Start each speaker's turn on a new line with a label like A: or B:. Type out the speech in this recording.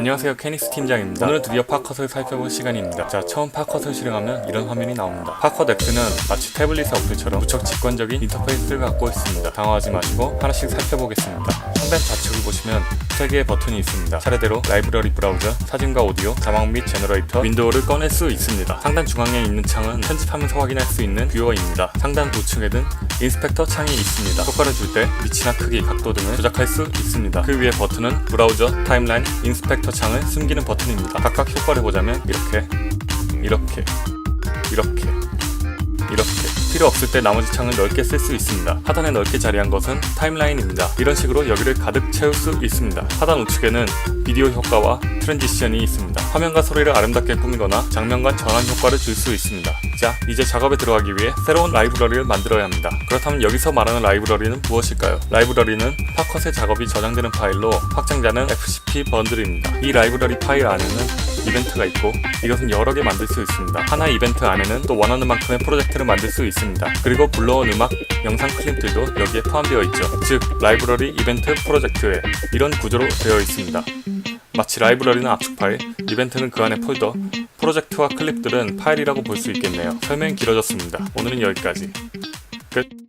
A: 안녕하세요. 케니스 팀장입니다. 오늘은 드디어 팝컷을 살펴볼 시간입니다. 자 처음 팝컷을 실행하면 이런 화면이 나옵니다. 팝컷 X는 마치 태블릿 어플처럼 무척 직관적인 인터페이스를 갖고 있습니다. 당황하지 마시고 하나씩 살펴보겠습니다 상단 좌측을 보시면 3개의 버튼이 있습니다. 차례대로 라이브러리 브라우저, 사진과 오디오, 자막 및 제너레이터, 윈도우를 꺼낼 수 있습니다. 상단 중앙에 있는 창은 편집하면서 확인할 수 있는 뷰어입니다. 상단 우측에는 인스펙터 창이 있습니다. 효과를 줄 때 위치나 크기, 각도 등을 조작할 수 있습니다. 그 위에 버튼은 브라우저, 타임라인, 인스펙터 창을 숨기는 버튼입니다. 각각 효과를 보자면 이렇게, 이렇게, 이렇게, 이렇게 필요 없을 때 나머지 창을 넓게 쓸 수 있습니다. 하단에 넓게 자리한 것은 타임라인입니다. 이런 식으로 여기를 가득 채울 수 있습니다. 하단 우측에는 비디오 효과와 트랜지션이 있습니다. 화면과 소리를 아름답게 꾸미거나 장면 간 전환 효과를 줄 수 있습니다. 자, 이제 작업에 들어가기 위해 새로운 라이브러리를 만들어야 합니다. 그렇다면 여기서 말하는 라이브러리는 무엇일까요? 라이브러리는 팝컷의 작업이 저장되는 파일로 확장자는 FCP 번들입니다. 이 라이브러리 파일 안에는 이벤트가 있고 이것은 여러 개 만들 수 있습니다. 하나의 이벤트 안에는 또 원하는 만큼의 프로젝트를 만들 수 있습니다. 그리고 불러온 음악, 영상 클립들도 여기에 포함되어 있죠. 즉 라이브러리 이벤트 프로젝트에 이런 구조로 되어 있습니다. 마치 라이브러리는 압축 파일, 이벤트는 그 안의 폴더, 프로젝트와 클립들은 파일이라고 볼 수 있겠네요. 설명이 길어졌습니다. 오늘은 여기까지. 끝.